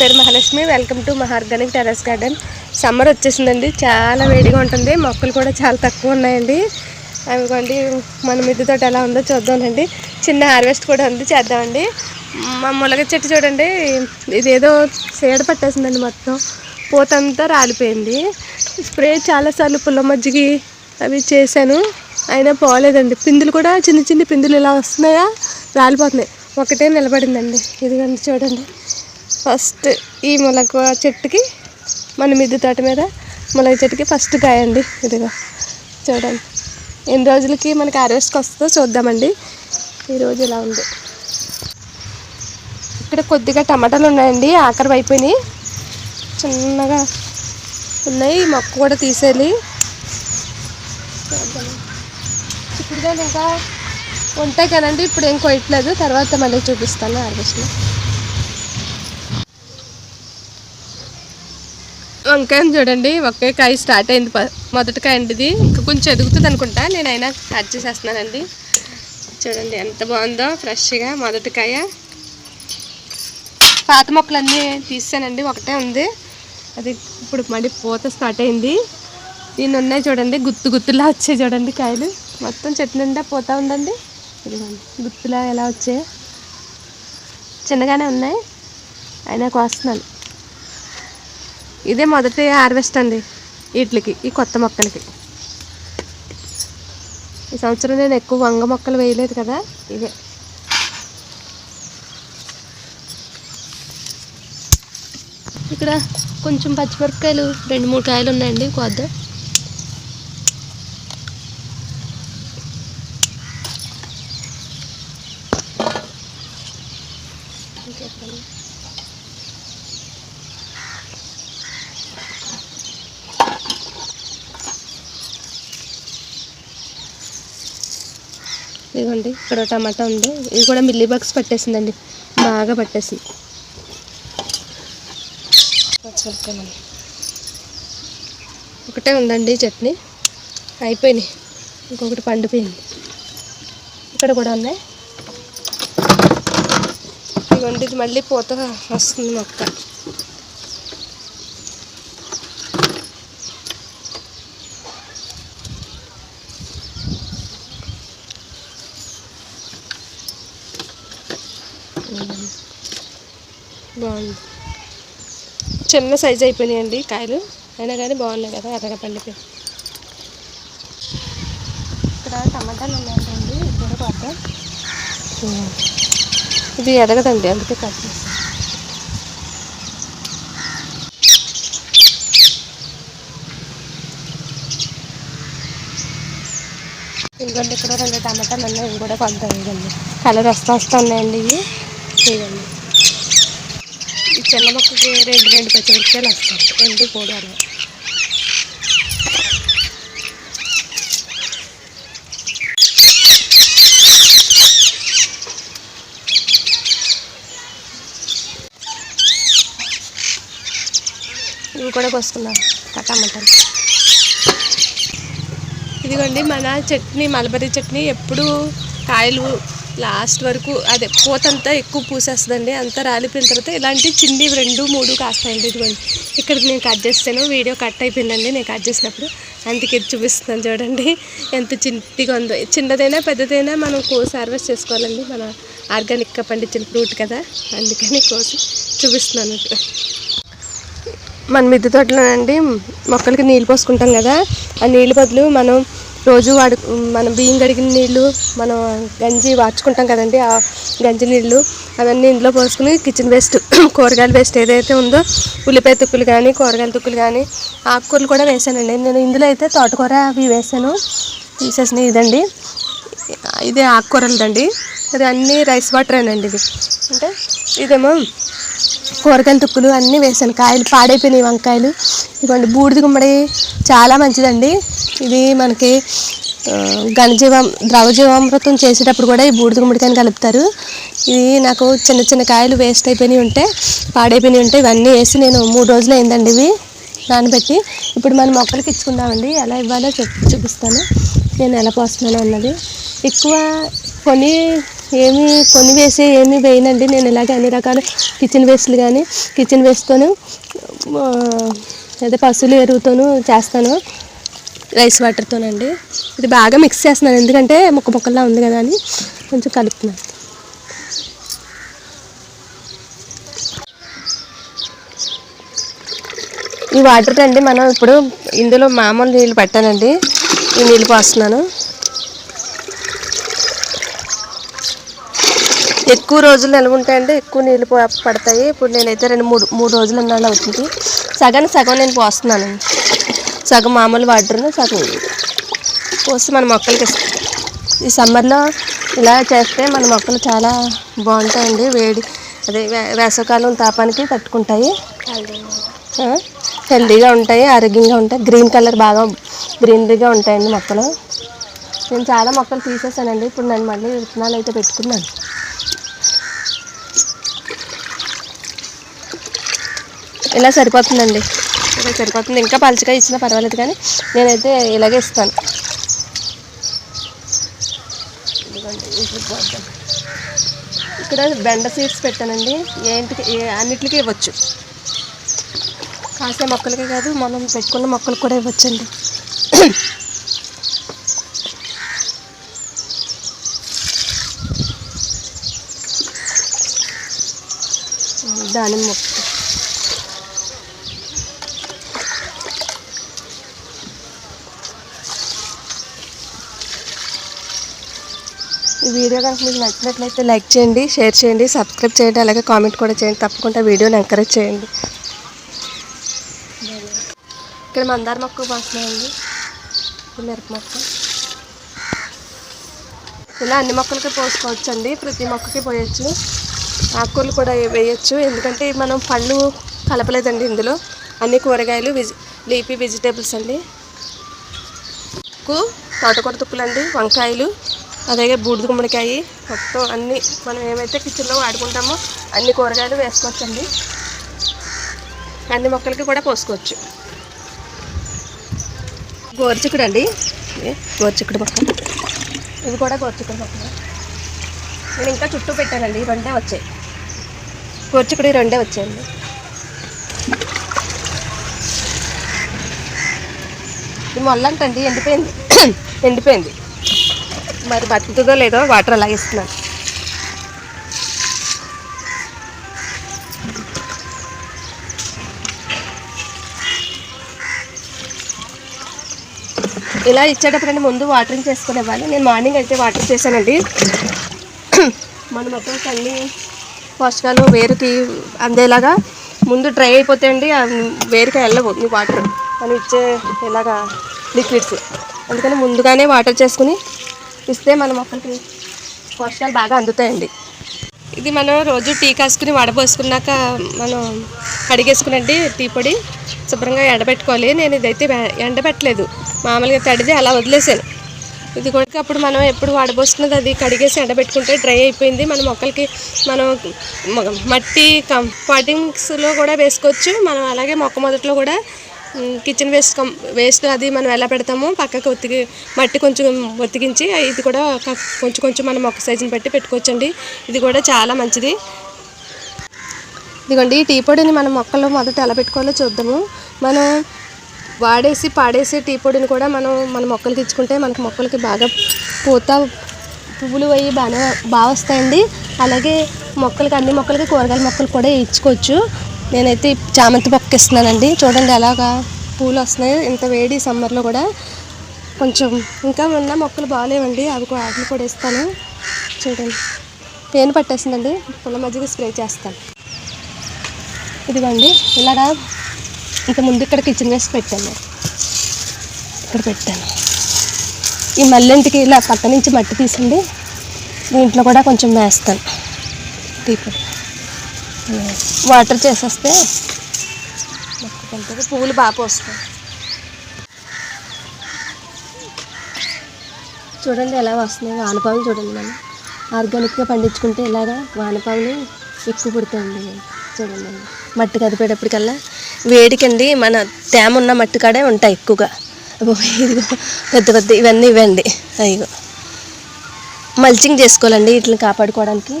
పేరు Mahalakshmi. Welcome to మహార్గానిక్ terrace garden summer వచ్చేసిందండి. చాలా వేడిగా ఉంటుంది. మొక్కలు కూడా చాలా తక్కువ ఉన్నాయండి. అవిగోండి మన మిద్దె తోట ఎలా ఉందో చూద్దామండి చిన్న హార్వెస్ట్ కూడా ఉంది. చేద్దామండి. మా ములగ చెట్టు చూడండి. ఇదేదో సేడ పట్టేసిందండి మొత్తం. పూతంతా రాలిపోయింది. స్ప్రే చాలాసార్లు పుల్ల మజ్జిగి అవి చేశాను. అయినా పోలేదండి. పిందులు కూడా చిన్న చిన్న పిందులు ఇలా వస్తున్నాయా? రాలిపోతున్నాయి. ఒకటే నిలబడిందండి. ఇదిగోండి చూడండి. ఫస్ట్ ఈ ములగ చెట్టుకి మన మిద్దె తోట మీద మొలక చెట్టుకి ఫస్ట్ కాయండి ఇదిగో చూడండి. ఎన్ని రోజులకి మనకి హార్వెస్ట్కి వస్తుందో చూద్దామండి. ఈరోజు ఇలా ఉంది. ఇక్కడ కొద్దిగా టమాటాలు ఉన్నాయండి ఆఖరి అయిపోయినాయి. చిన్నగా ఉన్నాయి ఈ మొక్క కూడా తీసేయాలి. ఇప్పుడు ఇంకా ఉంటాయి కదండి ఇప్పుడు ఏం కొయ్యట్లేదు. తర్వాత మళ్ళీ చూపిస్తాను హార్వెస్ట్లో వంకాయని చూడండి. ఒకే కాయ స్టార్ట్ అయింది. ప- మొదటి కాయ అండి ఇది. ఇంకా కొంచెం ఎదుగుతుంది అనుకుంటా. నేనైనా కట్ చేసేస్తున్నానండి. చూడండి ఎంత బాగుందో. ఫ్రెష్గా మొదటి కాయ. పాత మొక్కలన్నీ తీసానండి ఒకటే ఉంది. అది ఇప్పుడు మళ్ళీ పూత స్టార్ట్ అయింది. దీన్ని ఉన్నాయి చూడండి. గుత్తు గుత్తులా వచ్చాయి చూడండి కాయలు. మొత్తం చెట్టు నిండా పోతా ఉందండి. ఇదిగోండి. గుత్తులా ఎలా వచ్చాయి. చిన్నగానే ఉన్నాయి. అయినా కోస్తున్నాను. ఇదే మొదటి హార్వెస్ట్ అండి వీటికి ఈ కొత్త మొక్కలకి. ఈ సంవత్సరం నేను ఎక్కువ వంగ మొక్కలు వేయలేదు కదా ఇవే. ఇక్కడ కొంచెం పచ్చిమిరపకాయలు రెండు మూడు కాయలు ఉన్నాయండి కొద్ద. ఇదిగోండి ఇక్కడ టమాటా ఉంది. ఇది కూడా మిల్లీ బాక్స్ పట్టేసిందండి. బాగా పట్టేసింది. ఒకటే ఉందండి చట్నీ. అయిపోయినాయి. ఇంకొకటి పండిపోయింది. ఇక్కడ కూడా ఉన్నాయి. ఇదిగోండి ఇది మళ్ళీ పూత వస్తుంది మొక్క. బాగుంది. చిన్న సైజ్ అయిపోయినాయండి కాయలు. అయినా కానీ బాగున్నాయి కదా ఎర్రగా పండిపోయి ఇక్కడ టమాటాలు ఉన్నాయండి ఇది కూడా కొత్త ఇది ఎదగదండి అందుకే కట్ చేస్తాను ఇక్కడ రెండు టమాటాలు ఉన్నాయి ఇవి కూడా కొంత కలర్ వస్తూ వస్తూ ఉన్నాయండి ఇవి. చేయండి. ఈ చిన్న మొక్కకి రెండు రెండు పచ్చిమిరపకాయలు వస్తాయి రెండు కూడా ఇవి కూడా కోసుకున్నాను టమాటాలు ఇదిగోండి మన చట్నీ మలబరీ చట్నీ ఎప్పుడు కాయలు లాస్ట్ వరకు అదే పూతంతా ఎక్కువ పూసేస్తుందండి. అంతా రాలిపోయిన తర్వాత ఇలాంటి చిన్ని రెండు మూడు కాస్తాయండి ఇదిగోండి. ఇక్కడ నేను కట్ చేస్తాను. వీడియో కట్ అయిపోయిందండి. నేను కట్ చేసినప్పుడు అందుకే చూపిస్తున్నాను చూడండి. ఎంత చిన్నగా ఉందో. చిన్నదైనా పెద్దదైనా మనం కోసి హార్వెస్ట్ చేసుకోవాలండి. మన ఆర్గానిక్గా పండించిన ఫ్రూట్ కదా. అందుకని కోసి చూపిస్తున్నాను. మన మిద్దె తోటలోనండి మొక్కలకి నీళ్ళు పోసుకుంటాం కదా. ఆ నీళ్ళు బదులు మనం రోజు వాడు మనం బియ్యం కడిగిన నీళ్ళు మనం గంజి వాచుకుంటాం కదండి ఆ గంజి నీళ్ళు అవన్నీ ఇంట్లో పోసుకుని కిచెన్ వేస్ట్ కూరగాయల వేస్ట్ ఏదైతే ఉందో ఉల్లిపాయ తుక్కులు కానీ కూరగాయల తుక్కులు కానీ ఆకుకూరలు కూడా వేసానండి. నేను ఇందులో అయితే తోటకూర అవి వేసాను. తీసేసిన ఇదండి. ఇది ఆకుకూరలదండి. ఇది అన్నీ రైస్ వాటరేనండి ఇది. అంటే ఇదేమో కూరగాయల తుక్కులు అన్నీ వేసాను. కాయలు పాడైపోయినాయి వంకాయలు. ఇదిగోండి బూడిద గుమ్మడి చాలా మంచిదండి. ఇది మనకి ఘనజీవం ద్రవజీవామృతం చేసేటప్పుడు కూడా ఈ బూడిద గుమ్మడికాయని కలుపుతారు. ఇది నాకు చిన్న చిన్న కాయలు వేస్ట్ అయిపోయినాయి ఉంటే పాడైపోయినాయి ఉంటే ఇవన్నీ వేసి నేను మూడు రోజులు అయిందండి ఇవి నానబెట్టి. ఇప్పుడు మన మొక్కలకి ఇచ్చుకుందామండి. ఎలా ఇవ్వాలో చూపిస్తాను. నేను ఎలా పోస్తున్నానో అన్నది. ఎక్కువ కొన్ని ఏమి కొన్ని వేసి ఏమి వేయనండి. నేను ఇలాగే అన్ని రకాల కిచెన్ వేస్ట్లు కానీ కిచెన్ వేస్తోను అదే పశువులు ఎరువుతోనూ చేస్తాను. రైస్ వాటర్తోనండి ఇది బాగా మిక్స్ చేస్తున్నాను. ఎందుకంటే ముక్క ముక్కలా ఉంది కదా అని కొంచెం కలుపుతున్నాను. ఈ వాటర్ అండి మనం ఇప్పుడు ఇందులో మామూలు నీళ్ళు పెట్టానండి ఈ నీళ్ళు పోస్తున్నాను. ఎక్కువ రోజులు నిల్వ ఉంటాయండి ఎక్కువ నీళ్ళు పో- పడతాయి. ఇప్పుడు నేనైతే రెండు మూడు మూడు రోజులు ఉన్నాను అవుతుంది. సగానికి సగం నేను పోస్తున్నాను. సగం మామూలు వాటర్ను సగం పోసి మన మొక్కలకి ఈ సమ్మర్లో ఇలా చేస్తే మన మొక్కలు చాలా బాగుంటాయండి. వేడి అదే వే- వేసవికాలం తాపానికి తట్టుకుంటాయి. హెల్దీగా ఉంటాయి ఆరోగ్యంగా ఉంటాయి. గ్రీన్ కలర్ బాగా గ్రీనరీగా ఉంటాయండి మొక్కలు. నేను చాలా మొక్కలు తీసేసానండి. ఇప్పుడు నేను మళ్ళీ విత్తనాలు అయితే పెట్టుకున్నాను. ఇలా సరిపోతుందండి. ఇలా సరిపోతుంది. ఇంకా పలుచగా ఇచ్చినా పర్వాలేదు కానీ నేనైతే ఇలాగే ఇస్తాను. ఇక్కడ బెండ సీడ్స్ పెట్టానండి. ఏంటికి ఏ- అన్నిటికీ ఇవ్వచ్చు. కాసే మొక్కలకే కాదు మనం పెట్టుకున్న మొక్కలు కూడా ఇవ్వచ్చండి. దానిమ్మ మొక్క. ఈ వీడియో కనుక మీకు నచ్చినట్లయితే లైక్ చేయండి షేర్ చేయండి సబ్స్క్రైబ్ చేయండి అలాగే కామెంట్ కూడా చేయండి. తప్పకుండా వీడియోని ఎంకరేజ్ చేయండి. ఇక్కడ మందార మొక్క పోస్తున్నాయండి మిరప మొక్క. ఇలా అన్ని మొక్కలకి పోసుకోవచ్చు అండి ప్రతి మొక్కకి పోయచ్చు. ఆకుకూరలు కూడా వేయచ్చు. ఎందుకంటే మనం పళ్ళు కలపలేదండి ఇందులో. అన్ని కూరగాయలు వెజి లీపీ వెజిటేబుల్స్ అండి. కు తోటకూర తుప్పులండి వంకాయలు అలాగే బూడిద గుమ్మడికాయ. మొత్తం అన్నీ మనం ఏమైతే కిచెన్లో వాడుకుంటామో అన్ని కూరగాయలు వేసుకోవచ్చండి. అన్ని మొక్కలకి కూడా పోసుకోవచ్చు. గోరుచిక్కుడు అండి. గోరుచిక్కుడు మొక్క. ఇది కూడా గోరుచిక్కుడు మొక్క. నేను ఇంకా చుట్టూ పెట్టానండి రెండే వచ్చాయి. గోరుచిక్కుడు ఈ రెండే వచ్చాయండి. ఇది మొల్లంటండి ఎండిపోయింది. ఎండిపోయింది. మరి బతుకుతుందో లేదో వాటర్ అలా ఇస్తున్నారు ఇలా ఇచ్చేటప్పుడు ముందు వాటరింగ్ చేసుకుని ఇవ్వాలి. నేను మార్నింగ్ అయితే వాటర్ చేశానండి. మన మొత్తం అన్ని పోషకాలు వేరుకి అందేలాగా ముందు డ్రై అయిపోతే అండి వేరుకి వెళ్ళవు ఈ వాటర్ మనం ఇచ్చే ఇలాగా లిక్విడ్స్ అందుకని ముందుగానే వాటర్ చేసుకుని ఇస్తే మన మొక్కలకి పోషకాలు బాగా అందుతాయండి. ఇది మనం రోజు టీ కాసుకుని వడపోసుకున్నాక మనం కడిగేసుకునండి టీ పొడి. శుభ్రంగా ఎండబెట్టుకోవాలి. నేను ఇదైతే ఎండబెట్టలేదు. మామూలుగా తడిది అలా వదిలేసాను. ఇది కూడా అప్పుడు మనం ఎప్పుడు వడపోసుకున్నది అది కడిగేసి ఎండబెట్టుకుంటే డ్రై అయిపోయింది. మన మొక్కలకి మనం మట్టి మట్టి కంపాటింగ్స్లో కూడా వేసుకోవచ్చు. మనం అలాగే మొక్క మొదట్లో కూడా కిచెన్ వేస్ట్ వేస్ట్ అది మనం ఎలా పెడతామో పక్కకు ఒత్తికి మట్టి కొంచెం ఒత్తికించి ఇది కూడా కొంచెం కొంచెం మనం మొక్క సైజుని బట్టి పెట్టుకోవచ్చండి. ఇది కూడా చాలా మంచిది. ఇదిగోండి ఈ టీ పొడిని మనం మొక్కల్లో మొదట ఎలా పెట్టుకోవాలో చూద్దాము. మనం వాడేసి పాడేసి టీ పొడిని కూడా మనం మన మొక్కలకి ఇచ్చుకుంటే మనకి మొక్కలకి బాగా పూత పువ్వులు అయ్యి బాగా బాగా వస్తాయండి. అలాగే మొక్కలకి అన్ని మొక్కలకి కూరగాయల మొక్కలు కూడా ఇచ్చుకోవచ్చు. నేనైతే చామంతి మొక్క ఇస్తున్నానండి. చూడండి ఎలాగా పూలు వస్తున్నాయి ఇంత వేడి సమ్మర్లో కూడా. కొంచెం ఇంకా ఉన్న మొక్కలు బాగాలేవండి అవి ఆకులు కూడా ఇస్తాను. చూడండి. పేను పట్టేసిందండి పుల్ల మజ్జిగ స్ప్రే చేస్తాను. ఇదిగోండి ఇలాగా ఇంత ముందు ఇక్కడ కిచెన్ వేసి పెట్టాను. ఇక్కడ పెట్టాను. ఈ మల్లెంటికి ఇలా పక్క నుంచి మట్టి తీసండి దీంట్లో కూడా కొంచెం వేస్తాను. తీపి వాటర్ చేసేస్తే మొక్కకుంటుంది పువ్వులు బాగా పోస్తాయి. చూడండి ఎలా వస్తున్నాయి వానపాములు చూడండి మనం. ఆర్గానిక్గా పండించుకుంటే ఇలాగా వానపాములు ఎక్కువ పుడతాయండి. చూడండి. మట్టి కదిపేటప్పటికల్లా వేడికండి మన తేమ ఉన్న మట్టి కాడే ఉంటాయి ఎక్కువగా. ఇదిగో పెద్ద పెద్ద ఇవన్నీ ఇవ్వండి. అయ్యో. మల్చింగ్ చేసుకోవాలండి వీటిని కాపాడుకోవడానికి.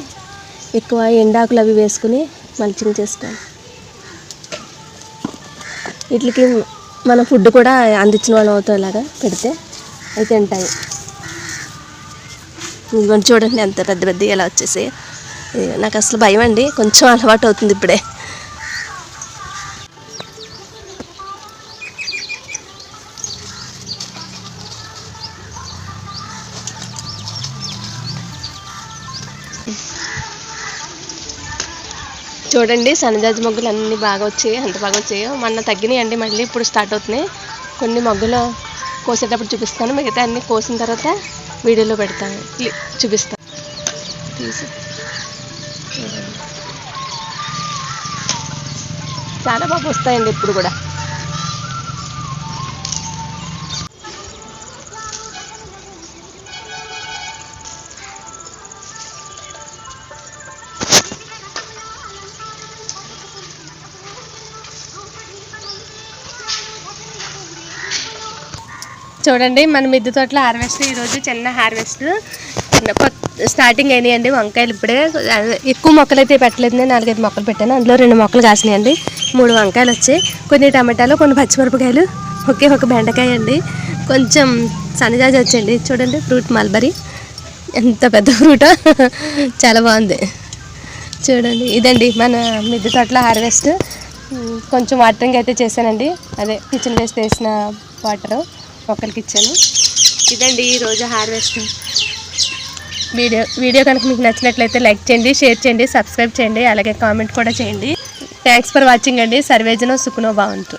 ఎక్కువ ఎండాకులు అవి వేసుకుని మల్చింగ్ చేస్తాం వీటికి మన ఫుడ్ కూడా అందించిన వాళ్ళం అవుతాం ఇలాగా పెడితే. అవి తింటాయి ఇదిగోండి చూడండి ఎంత పెద్ద పెద్ద ఎలా వచ్చేసి నాకు అసలు భయం అండి. కొంచెం అలవాటు అవుతుంది ఇప్పుడే. చూడండి సన్నజాజి మొగ్గులు అన్నీ బాగా వచ్చాయి. ఎంత బాగా వచ్చాయో. మొన్న తగ్గినాయి అండి మళ్ళీ ఇప్పుడు స్టార్ట్ అవుతున్నాయి. కొన్ని మొగ్గులు కోసేటప్పుడు చూపిస్తాను. మిగతా అన్ని కోసిన తర్వాత వీడియోలో పెడతాను. చూపిస్తాను. తీసి. చాలా బాగా వస్తాయండి ఇప్పుడు కూడా. చూడండి మన మిద్దె తోటలో హార్వెస్ట్ ఈరోజు చిన్న హార్వెస్ట్. స్టార్టింగ్ అయినాయండి వంకాయలు ఇప్పుడే. ఎక్కువ మొక్కలు అయితే పెట్టలేదు నేను నాలుగైదు మొక్కలు పెట్టాను. అందులో రెండు మొక్కలు కాసినాయండి. మూడు వంకాయలు వచ్చాయి. కొన్ని టమాటాలు కొన్ని పచ్చిమిరపకాయలు. ఒకే ఒక బెండకాయ అండి. కొంచెం సన్నజాజి వచ్చండి చూడండి ఫ్రూట్ మల్బరీ. ఎంత పెద్ద ఫ్రూట్. చాలా బాగుంది. చూడండి ఇదండి మన మిద్దె తోటలో హార్వెస్ట్. కొంచెం వాటరింగ్ అయితే చేశానండి. అదే కిచెన్ వేస్ట్ వేసిన వాటరు. మొక్కలకి ఇచ్చాను ఇదండి ఈరోజు హార్వెస్ట్. వీడియో వీడియో కనుక మీకు నచ్చినట్లయితే లైక్ చేయండి షేర్ చేయండి సబ్స్క్రైబ్ చేయండి అలాగే కామెంట్ కూడా చేయండి. థ్యాంక్స్ ఫర్ వాచింగ్ అండి. సర్వేజనో సుఖనో భవంతు.